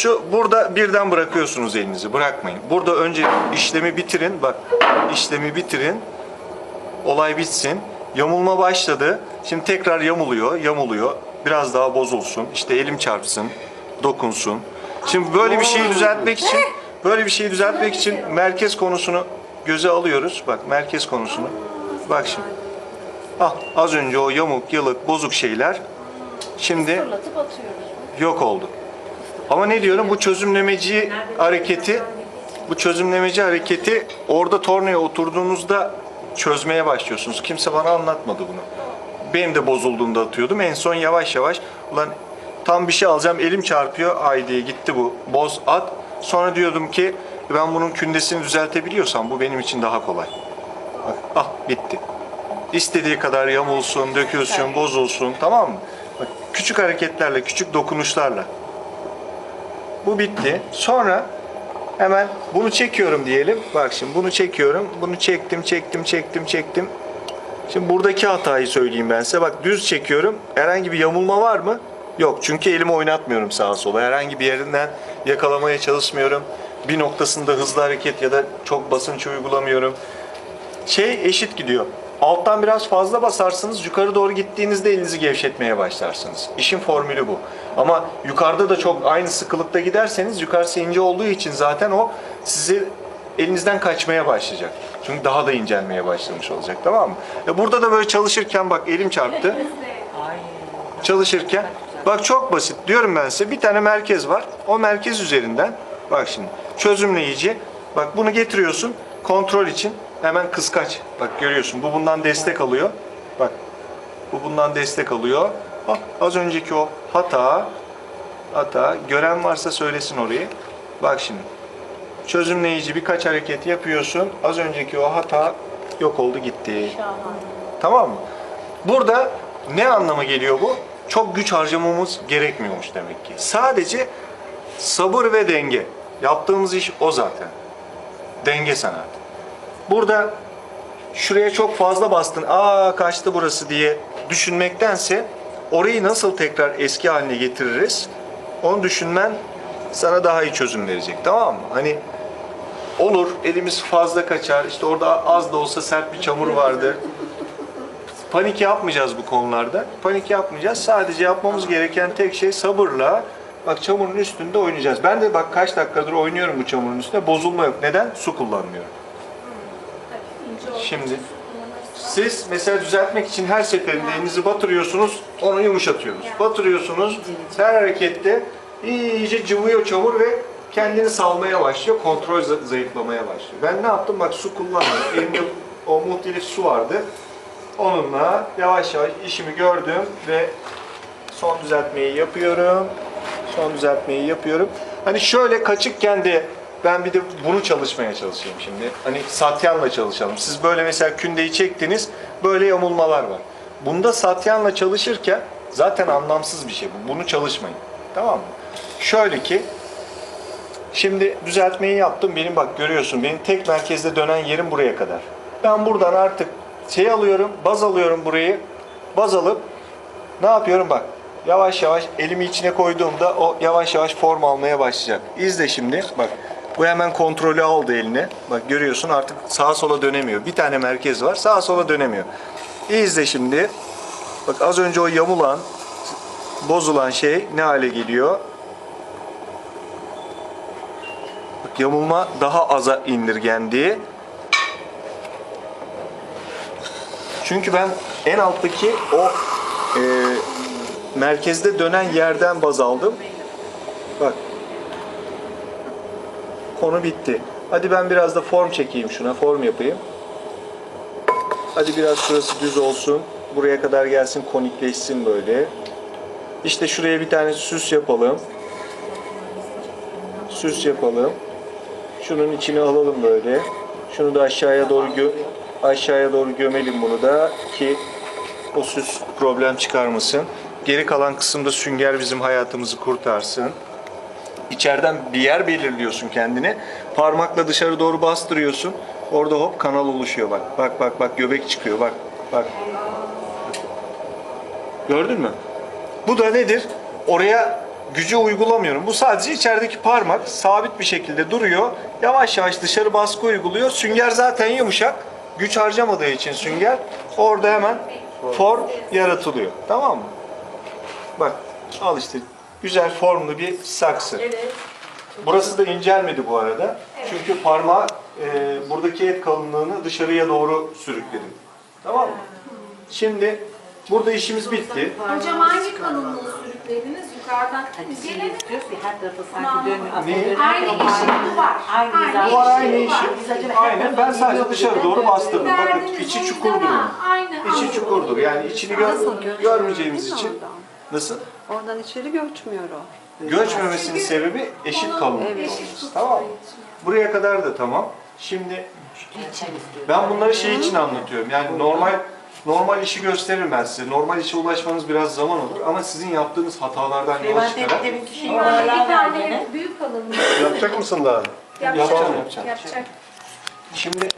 şu, burada birden bırakıyorsunuz elinizi, bırakmayın. Burada önce işlemi bitirin, bak işlemi bitirin, olay bitsin. Yamulma başladı, şimdi tekrar yamuluyor, yamuluyor. Biraz daha bozulsun, işte elim çarpsın, dokunsun. Şimdi böyle bir şeyi düzeltmek için, böyle bir şeyi düzeltmek için merkez konusunu göze alıyoruz. Bak merkez konusunu. Bak şimdi. Ah, az önce o yamuk, yılık, bozuk şeyler şimdi yok oldu. Ama ne diyorum bu çözümlemeci hareketi bu çözümlemeci hareketi orada tornaya oturduğunuzda çözmeye başlıyorsunuz. Kimse bana anlatmadı bunu. Benim de bozulduğunda atıyordum. En son yavaş yavaş ulan tam bir şey alacağım elim çarpıyor. Ay diye gitti bu. Boz at. Sonra diyordum ki ben bunun kündesini düzeltebiliyorsam bu benim için daha kolay. Bak, ah bitti. İstediği kadar yamulsun, dökülsün, bozulsun tamam mı? Bak, küçük hareketlerle, küçük dokunuşlarla. Bu bitti. Sonra hemen bunu çekiyorum diyelim. Bak şimdi bunu çekiyorum. Bunu çektim, çektim, çektim, çektim. Şimdi buradaki hatayı söyleyeyim ben size. Bak düz çekiyorum. Herhangi bir yamulma var mı? Yok. Çünkü elimi oynatmıyorum sağa sola. Herhangi bir yerinden yakalamaya çalışmıyorum. Bir noktasında hızlı hareket ya da çok basınç uygulamıyorum şey eşit gidiyor. Alttan biraz fazla basarsınız, yukarı doğru gittiğinizde elinizi gevşetmeye başlarsınız. İşin formülü bu. Ama yukarıda da çok aynı sıkılıkta giderseniz yukarısı ince olduğu için zaten o sizi elinizden kaçmaya başlayacak. Çünkü daha da incelmeye başlamış olacak tamam mı? E burada da böyle çalışırken bak elim çarptı. Çalışırken bak çok basit diyorum ben size bir tane merkez var. O merkez üzerinden bak şimdi çözümleyici bak bunu getiriyorsun kontrol için hemen kıskaç. Bak görüyorsun bu bundan destek alıyor. Bak bu bundan destek alıyor. Bak az önceki o hata hata gören varsa söylesin orayı. Bak şimdi çözümleyici birkaç hareket yapıyorsun. Az önceki o hata yok oldu gitti. Şahane. Tamam mı? Burada ne anlama geliyor bu? Çok güç harcamamız gerekmiyormuş demek ki. Sadece sabır ve denge. Yaptığımız iş o zaten. Denge sanatı. Burada şuraya çok fazla bastın, aa kaçtı burası diye düşünmektense orayı nasıl tekrar eski haline getiririz? Onu düşünmen sana daha iyi çözüm verecek. Tamam mı? Hani olur elimiz fazla kaçar. İşte orada az da olsa sert bir çamur vardı. Panik yapmayacağız bu konularda. Panik yapmayacağız. Sadece yapmamız gereken tek şey sabırla bak çamurun üstünde oynayacağız. Ben de bak kaç dakikadır oynuyorum bu çamurun üstünde. Bozulma yok. Neden? Su kullanmıyorum. Şimdi siz mesela düzeltmek için her seferinde elinizi batırıyorsunuz, onu yumuşatıyorsunuz. Batırıyorsunuz, her harekette iyice cıvıyor çamur ve kendini salmaya başlıyor, kontrol za- zayıflamaya başlıyor. Ben ne yaptım? Bak su kullanmadım. Elimde o muhtelif su vardı. Onunla yavaş yavaş işimi gördüm ve son düzeltmeyi yapıyorum. Son düzeltmeyi yapıyorum. Hani şöyle kaçıkken de ben bir de bunu çalışmaya çalışayım şimdi. Hani satyanla çalışalım. Siz böyle mesela kündeyi çektiniz, böyle yamulmalar var. Bunda satyanla çalışırken zaten anlamsız bir şey bu. Bunu çalışmayın. Tamam mı? Şöyle ki Şimdi düzeltmeyi yaptım. Benim bak görüyorsun benim tek merkezde dönen yerim buraya kadar. Ben buradan artık şey alıyorum, baz alıyorum burayı. Baz alıp ne yapıyorum bak. Yavaş yavaş elimi içine koyduğumda o yavaş yavaş form almaya başlayacak. İzle şimdi. Bak bu hemen kontrolü aldı eline. Bak görüyorsun artık sağa sola dönemiyor. Bir tane merkez var. Sağa sola dönemiyor. İzle şimdi. Bak az önce o yamulan, bozulan şey ne hale geliyor? Bak yamulma daha aza indirgendi. Çünkü ben en alttaki o e, merkezde dönen yerden baz aldım. Bak. Konu bitti. Hadi ben biraz da form çekeyim şuna. Form yapayım. Hadi biraz şurası düz olsun. Buraya kadar gelsin konikleşsin böyle. İşte şuraya bir tane süs yapalım. Süs yapalım. Şunun içine alalım böyle. Şunu da aşağıya doğru gö aşağıya doğru gömelim bunu da ki o süs problem çıkarmasın. Geri kalan kısımda sünger bizim hayatımızı kurtarsın. İçeriden bir yer belirliyorsun kendine. Parmakla dışarı doğru bastırıyorsun. Orada hop kanal oluşuyor bak. Bak bak bak göbek çıkıyor bak. Bak. Gördün mü? Bu da nedir? Oraya gücü uygulamıyorum. Bu sadece içerideki parmak sabit bir şekilde duruyor. Yavaş yavaş dışarı baskı uyguluyor. Sünger zaten yumuşak. Güç harcamadığı için sünger orada hemen form yaratılıyor. Tamam mı? Bak al işte güzel formlu bir saksı. Evet. Burası da incelmedi bu arada. Çünkü parmağı e, buradaki et kalınlığını dışarıya doğru sürükledim. Tamam mı? Şimdi burada işimiz bitti. Hocam hangi kalınlığı sürüklediniz? Yukarıdan Hani gelelim. her tarafı sanki? Dönüyor Aynı işim var. Aynı. Bu var aynı işim. Aynen ben sadece dışarı doğru bastırdım. Bakın içi çukurdur. Aynı. İçi çukurdur. Yani içini gör, görmeyeceğimiz için. Nasıl? Oradan içeri göçmüyor o. Göçmemesinin Çünkü sebebi eşit olması. tuttuğu Tamam. Buraya kadar da tamam. Şimdi. Ben bunları şey için anlatıyorum. Yani normal normal işi gösteririm ben size. Normal işe ulaşmanız biraz zaman olur ama sizin yaptığınız hatalardan yola çıkarak büyük kalınlığı Yapacak mısın daha? Yapacağım, yapacağım. Yapacak. Şimdi